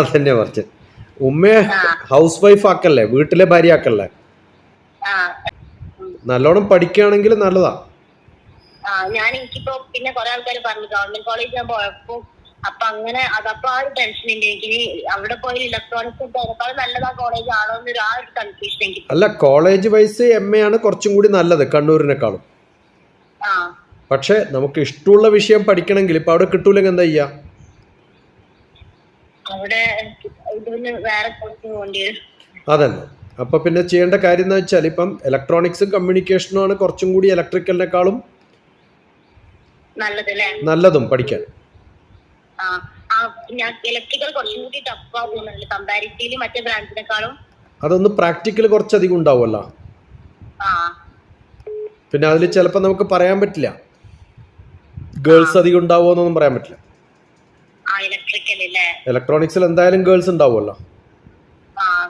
അതന്നെ കുറച്ച് ഉമ്മയെ. ഹൗസ് വൈഫ് ആക്കല്ലേ? വീട്ടിലെ ഭാര്യ ആക്കല്ലേ നല്ലോണം പഠിക്കുകയാണെങ്കിൽ നല്ലതാ. ഞാൻ എനിക്കിപ്പോ പിന്നെ കൊറേ ആൾക്കാർ പറഞ്ഞു ഗവൺമെന്റ് കോളേജ് ഞാൻ പോയപ്പോ അപ്പൊ അങ്ങനെ അതപ്പോ ആ ഒരു ടെൻഷൻ ഉണ്ട് എനിക്ക് അവിടെ പോയി ഇലക്ട്രോണിക്സ് അതിനേക്കാൾ നല്ലതാ കോളേജ് ആണോ എന്നൊരു ആ ഒരു കൺഫ്യൂഷൻ എനിക്ക്. അല്ല കോളേജ് വൈസ് എം എ ആണ് കുറച്ചും കൂടി നല്ലത് കണ്ണൂരിനേക്കാളും. പക്ഷെ നമുക്ക് ഇഷ്ടമുള്ള വിഷയം പഠിക്കണമെങ്കിൽ ഇപ്പൊ അവിടെ കിട്ടൂലെങ്കിൽ എന്താ ചെയ്യാ? അവിടെ ഇതിന് വേറെ വരും. അതന്നെ. അപ്പൊ പിന്നെ ചെയ്യേണ്ട കാര്യം എന്ന് വെച്ചാൽ ഇപ്പം ഇലക്ട്രോണിക്സും കമ്മ്യൂണിക്കേഷനും ആണ് കുറച്ചും കൂടി ഇലക്ട്രിക്കലിനേക്കാളും നല്ലത് പഠിക്കാൻ. അതൊന്ന് പ്രാക്ടിക്കൽ കുറച്ചധികം ഉണ്ടാവുമല്ലോ. പിന്നെ അതിൽ ചിലപ്പോ നമുക്ക് പറയാൻ പറ്റില്ല. ഗേൾസ് അധികം ഉണ്ടാവുമോ എന്നൊന്നും പറയാൻ പറ്റില്ല. ഇലക്ട്രിക്കൽ ഇലക്ട്രോണിക്സിൽ എന്തായാലും ഗേൾസ് ഉണ്ടാവുമല്ലോ.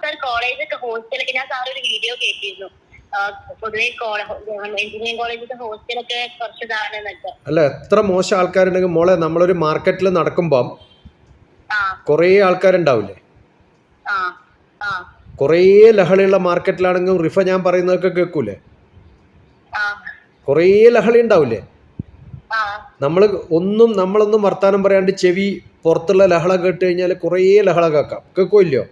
സാർ കോളേജൊക്കെ ഹോസ്റ്റലൊക്കെ ഞാൻ സാർ ഒരു വീഡിയോ കേട്ടിരുന്നു. ആ, പൊതുവെ എഞ്ചിനീയറിംഗ് കോളേജിന്റെ ഹോസ്റ്റലൊക്കെ കുറച്ച് ഇതാണെന്നൊക്കെ. അല്ല എത്ര മോശം ആൾക്കാരുണ്ടെങ്കിൽ മോളെ നമ്മളൊരു മാർക്കറ്റിൽ നടക്കുമ്പം കൊറേ ആൾക്കാരുണ്ടാവില്ലേ? കൊറേ ലഹളിയുള്ള മാർക്കറ്റിലാണെങ്കിലും റിഫ ഞാൻ പറയുന്നതൊക്കെ കേൾക്കൂലേ? കൊറേ ലഹളി ഉണ്ടാവില്ലേ? നമ്മൾ ഒന്നും നമ്മളൊന്നും വർത്താനം പറയാണ്ട് ചെവി പുറത്തുള്ള ലഹള കേട്ട് കഴിഞ്ഞാൽ കുറേ ലഹള കേൾക്കാം. കേൾക്കോ ഇല്ലയോ?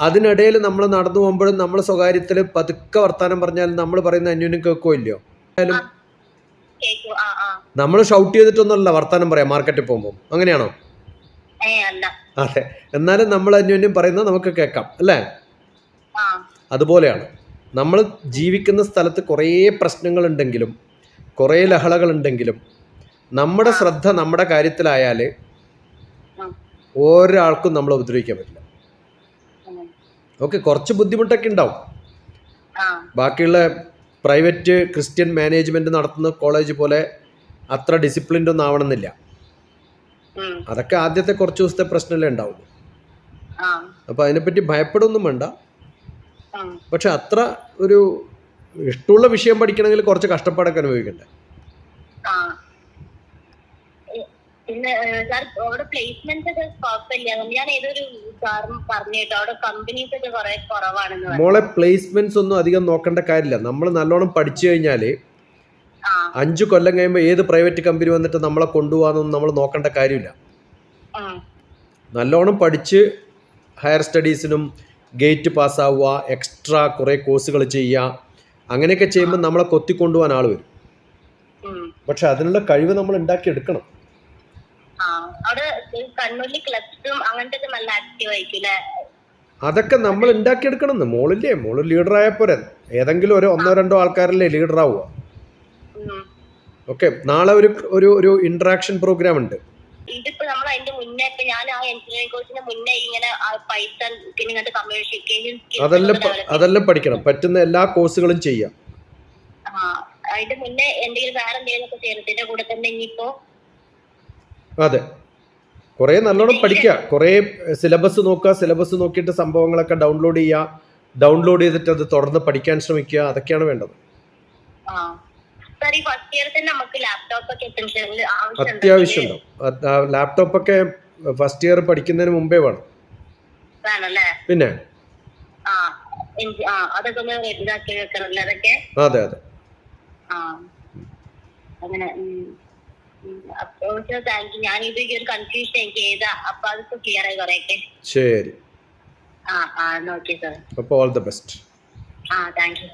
അതിനിടയിൽ നമ്മൾ നടന്നു പോകുമ്പോഴും നമ്മൾ സ്വകാര്യത്തിൽ പതുക്കെ വർത്താനം പറഞ്ഞാൽ നമ്മൾ പറയുന്ന അന്യോന്യം കേൾക്കോ. ഇല്ലയോ നമ്മൾ ഷൗട്ട് ചെയ്തിട്ടൊന്നുമല്ല വർത്താനം പറയാം മാർക്കറ്റിൽ പോകുമ്പോൾ അങ്ങനെയാണോ? അതെ. എന്നാലും നമ്മൾ അന്യോന്യം പറയുന്നത് നമുക്ക് കേൾക്കാം അല്ലേ? അതുപോലെയാണ്. നമ്മൾ ജീവിക്കുന്ന സ്ഥലത്ത് കുറേ പ്രശ്നങ്ങളുണ്ടെങ്കിലും കുറേ ലഹളകളുണ്ടെങ്കിലും നമ്മുടെ ശ്രദ്ധ നമ്മുടെ കാര്യത്തിലായാൽ ഒരാൾക്കും നമ്മളെ ഉപദ്രവിക്കാൻ പറ്റില്ല. ഓക്കെ കുറച്ച് ബുദ്ധിമുട്ടൊക്കെ ഉണ്ടാവും. ബാക്കിയുള്ള പ്രൈവറ്റ് ക്രിസ്ത്യൻ മാനേജ്മെന്റ് നടത്തുന്ന കോളേജ് പോലെ അത്ര ഡിസിപ്ലിൻഡ് ഒന്നും ആവണമെന്നില്ല. അതൊക്കെ ആദ്യത്തെ കുറച്ച് ദിവസത്തെ പ്രശ്നമല്ലേ ഉണ്ടാവുള്ളൂ. അപ്പോൾ അതിനെപ്പറ്റി ഭയപ്പെടുമൊന്നും വേണ്ട. പക്ഷെ അത്ര ഒരു ഇഷ്ടമുള്ള വിഷയം പഠിക്കണമെങ്കിൽ കുറച്ച് കഷ്ടപ്പാടൊക്കെ അനുഭവിക്കണ്ടേ? ആ. ഏ, പിന്നെ സാർ അവിടെ പ്ലേസ്മെന്റ് ഒക്കെ കുഴപ്പമില്ല. ഞാൻ ഏതൊരു പറഞ്ഞു കേട്ടോ. അവിടെ കമ്പനീസ് ഒക്കെ കുറെ കുറവാണെന്ന് മോളെ പ്ലേസ്മെന്റ്സ് ഒന്നും അധികം നോക്കേണ്ട കാര്യമില്ല. നമ്മൾ നല്ലോണം പഠിച്ചു കഴിഞ്ഞാൽ അഞ്ചു കൊല്ലം കഴിയുമ്പോൾ ഏത് പ്രൈവറ്റ് കമ്പനി വന്നിട്ട് നമ്മളെ കൊണ്ടുപോകാന്നൊന്നും നമ്മൾ നോക്കേണ്ട കാര്യമില്ല. നല്ലോണം പഠിച്ച് ഹയർ സ്റ്റഡീസിനും ഗേറ്റ് പാസ്സാവുക എക്സ്ട്രാ കുറേ കോഴ്സുകൾ ചെയ്യുക. അങ്ങനെയൊക്കെ ചെയ്യുമ്പോൾ നമ്മളെ കൊത്തിക്കൊണ്ടുപോകാൻ ആൾ വരും. പക്ഷെ അതിനുള്ള കഴിവ് നമ്മൾ ഉണ്ടാക്കിയെടുക്കണം അതൊക്കെ നമ്മൾ ഉണ്ടാക്കിയെടുക്കണം മോളില്ലേ? മോൾ ലീഡർ പോരെ. ഏതെങ്കിലും ഒരു ഒന്നോ രണ്ടോ ആൾക്കാരല്ലേ ലീഡർ ആവുക. ഓക്കെ നാളെ ഒരു ഒരു ഇന്ററാക്ഷൻ പ്രോഗ്രാം ഉണ്ട്. ഇതിപ്പോ നമ്മൾ അതിന്റെ മുന്നേ ഇപ്പൊ ഞാൻ ആ എഞ്ചിനീയറിംഗ് കോഴ്സിന്റെ മുന്നേ ഇങ്ങനെ പൈത്തൺ പിന്നെ ഇങ്ങനത്തെ കമ്മ്യൂണിക്കേഷൻ അതെല്ലാം അതെല്ലാം പഠിക്കണം. പറ്റുന്ന എല്ലാ കോഴ്സുകളും ചെയ്യാം. അതിന്റെ മുന്നേ എന്തെങ്കിലും വേറെ എന്തെങ്കിലും ഒക്കെ ചേർത്തിന്റെ കൂടെ തന്നെ ഇനിയിപ്പോ അതെ. കുറേ നല്ലോണം പഠിക്കുക കുറേ സിലബസ് നോക്കുക. സിലബസ് നോക്കിയിട്ട് സംഭവങ്ങളൊക്കെ ഡൗൺലോഡ് ചെയ്യുക. ഡൗൺലോഡ് ചെയ്തിട്ട് അത് തുടർന്ന് പഠിക്കാൻ ശ്രമിക്കുക. അതൊക്കെയാണ് വേണ്ടത്. നമുക്ക് ലാപ്ടോപ്പ് ഒക്കെ അത്യാവശ്യം ഫസ്റ്റ് ഇയർ പഠിക്കുന്നതിന് മുമ്പേ വേണം. പിന്നെ? അതെ അതെ. അങ്ങനെ ഞാൻ ഇത് ഈ ഒരു കൺഫ്യൂഷൻ എനിക്ക് ഏതാ? അപ്പൊ അതൊക്കെ ക്ലിയർ ആയി കുറെയൊക്കെ ശരി. ആ ആ നോക്കി സാർ അപ്പോൾ ഓൾ ദ ബെസ്റ്റ് ആ താങ്ക് യു